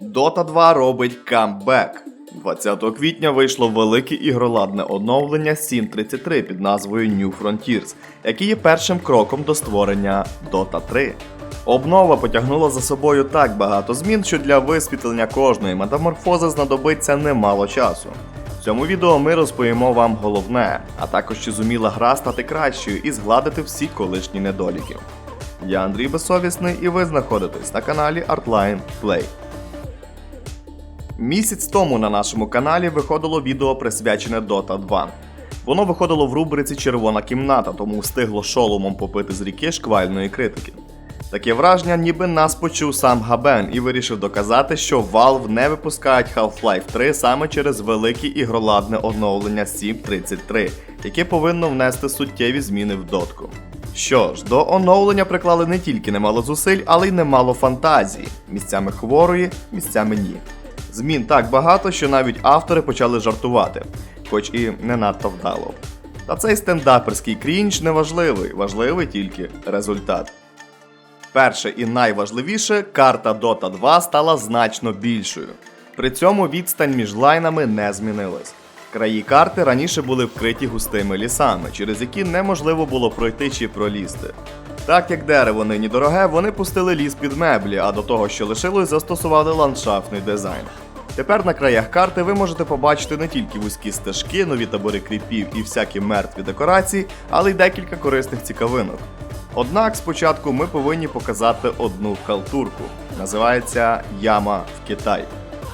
Dota 2 робить камбек. 20 квітня вийшло велике ігроладне оновлення 7.33 під назвою New Frontiers, яке є першим кроком до створення Dota 3. Обнова потягнула за собою так багато змін, що для висвітлення кожної метаморфози знадобиться немало часу. В цьому відео ми розповімо вам головне, а також чи зуміла гра стати кращою і згладити всі колишні недоліки. Я Андрій Безсовісний і ви знаходитесь на каналі Artline Play. Місяць тому на нашому каналі виходило відео присвячене Dota 2. Воно виходило в рубриці Червона кімната, тому встигло шоломом попити з ріки шквальної критики. Таке враження, ніби нас почув сам Габен і вирішив доказати, що Valve не випускають Half-Life 3 саме через велике ігроладне оновлення 7.33, яке повинно внести суттєві зміни в дотку. Що ж, до оновлення приклали не тільки немало зусиль, але й немало фантазії, місцями хворої, місцями ні. Змін так багато, що навіть автори почали жартувати, хоч і не надто вдало. Та цей стендаперський крінж не важливий, важливий тільки результат. Перше і найважливіше, карта Dota 2 стала значно більшою. При цьому відстань між лайнами не змінилась. Краї карти раніше були вкриті густими лісами, через які неможливо було пройти чи пролізти. Так як дерево нині дороге, вони пустили ліс під меблі, а до того, що лишилось, застосували ландшафтний дизайн. Тепер на краях карти ви можете побачити не тільки вузькі стежки, нові табори кріпів і всякі мертві декорації, але й декілька корисних цікавинок. Однак спочатку ми повинні показати одну халтурку. Називається Яма в Китай.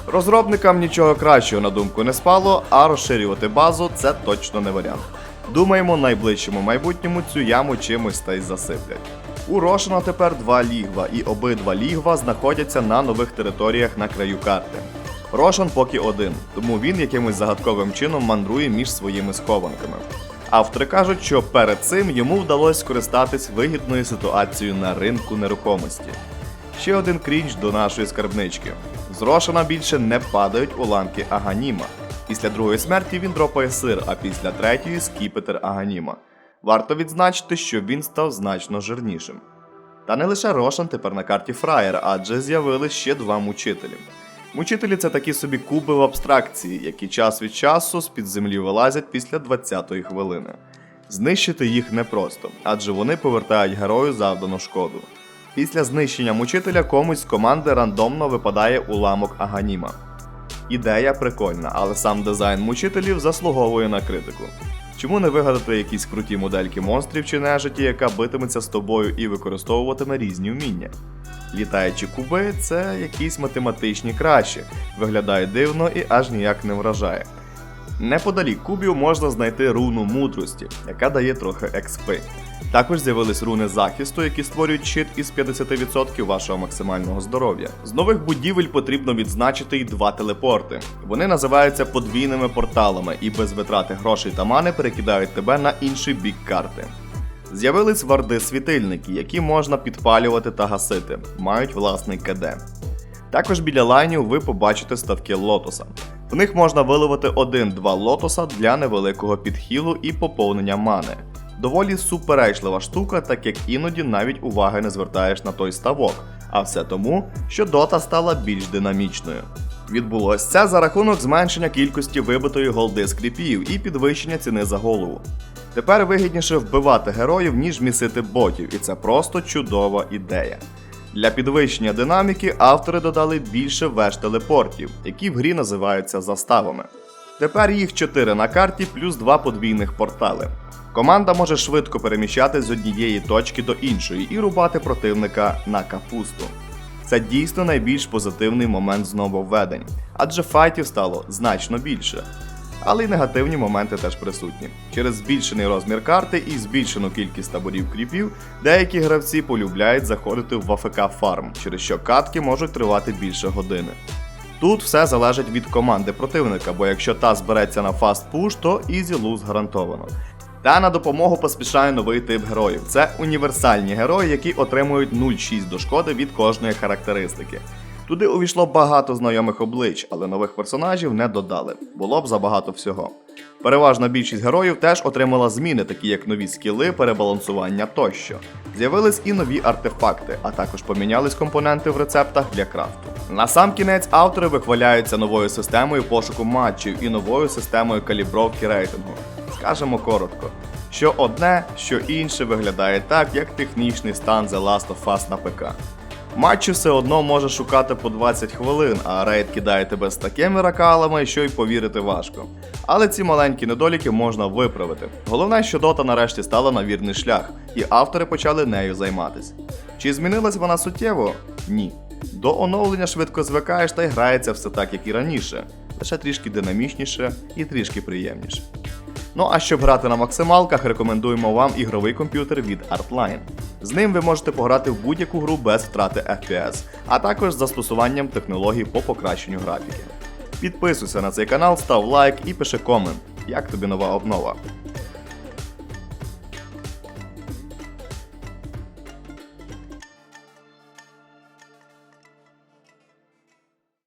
Розробникам нічого кращого на думку не спало, а розширювати базу це точно не варіант. Думаємо, найближчому майбутньому цю яму чимось та й засиплять. У Рошена тепер два лігва, і обидва лігва знаходяться на нових територіях на краю карти. Рошан поки один, тому він якимось загадковим чином мандрує між своїми схованками. Автори кажуть, що перед цим йому вдалося скористатись вигідною ситуацією на ринку нерухомості. Ще один крінж до нашої скарбнички. З Рошана більше не падають уламки Аганіма. Після другої смерті він дропає сир, а після третьої скіпетр Аганіма. Варто відзначити, що він став значно жирнішим. Та не лише Рошан тепер на карті Фраєр, адже з'явились ще два мучителі. Мучителі це такі собі куби в абстракції, які час від часу з-під землі вилазять після 20-ї хвилини. Знищити їх непросто, адже вони повертають герою завдану шкоду. Після знищення мучителя комусь з команди рандомно випадає уламок Аганіма. Ідея прикольна, але сам дизайн мучителів заслуговує на критику. Чому не вигадати якісь круті модельки монстрів чи нежиті, яка битиметься з тобою і використовуватиме різні вміння? Літаючі куби це якісь математичні кращі, виглядає дивно і аж ніяк не вражає. Неподалік кубів можна знайти руну мудрості, яка дає трохи експи. Також з'явились руни захисту, які створюють щит із 50% вашого максимального здоров'я. З нових будівель потрібно відзначити й два телепорти. Вони називаються подвійними порталами і без витрати грошей та мани перекидають тебе на інший бік карти. З'явились варди світильники, які можна підпалювати та гасити, мають власний КД. Також біля лайнів ви побачите ставки лотоса. В них можна виловити 1-2 лотоса для невеликого підхилу і поповнення мани. Доволі суперечлива штука, так як іноді навіть уваги не звертаєш на той ставок, а все тому, що дота стала більш динамічною. Відбулося це за рахунок зменшення кількості вибитої голди з кріпів і підвищення ціни за голову. Тепер вигідніше вбивати героїв, ніж місити ботів, і це просто чудова ідея. Для підвищення динаміки автори додали більше веж телепортів, які в грі називаються заставами. Тепер їх 4 на карті плюс 2 подвійних портали. Команда може швидко переміщатись з однієї точки до іншої і рубати противника на капусту. Це дійсно найбільш позитивний момент з нововведень, адже файтів стало значно більше. Але й негативні моменти теж присутні. Через збільшений розмір карти і збільшену кількість таборів кріпів, деякі гравці полюбляють заходити в АФК фарм, через що катки можуть тривати більше години. Тут все залежить від команди противника, бо якщо та збереться на фаст пуш, то ізі луз гарантовано. Та на допомогу поспішає новий тип героїв. Це універсальні герої, які отримують 0,6 до шкоди від кожної характеристики. Туди увійшло багато знайомих облич, але нових персонажів не додали. Було б забагато всього. Переважна більшість героїв теж отримала зміни, такі як нові скіли, перебалансування тощо. З'явились і нові артефакти, а також помінялись компоненти в рецептах для крафту. На сам кінець автори вихваляються новою системою пошуку матчів і новою системою калібровки рейтингу. Скажемо коротко, що одне, що інше виглядає так, як технічний стан The Last of Us на ПК. Матчі все одно може шукати по 20 хвилин, а рейд кидає тебе з такими ракалами, що й повірити важко. Але ці маленькі недоліки можна виправити. Головне, що дота нарешті стала на вірний шлях, і автори почали нею займатися. Чи змінилась вона суттєво? Ні. До оновлення швидко звикаєш та й грається все так, як і раніше, лише трішки динамічніше і трішки приємніше. Ну а щоб грати на максималках, рекомендуємо вам ігровий комп'ютер від Artline. З ним ви можете пограти в будь-яку гру без втрати FPS, а також з застосуванням технологій по покращенню графіки. Підписуйся на цей канал, став лайк і пиши комент, як тобі нова обнова.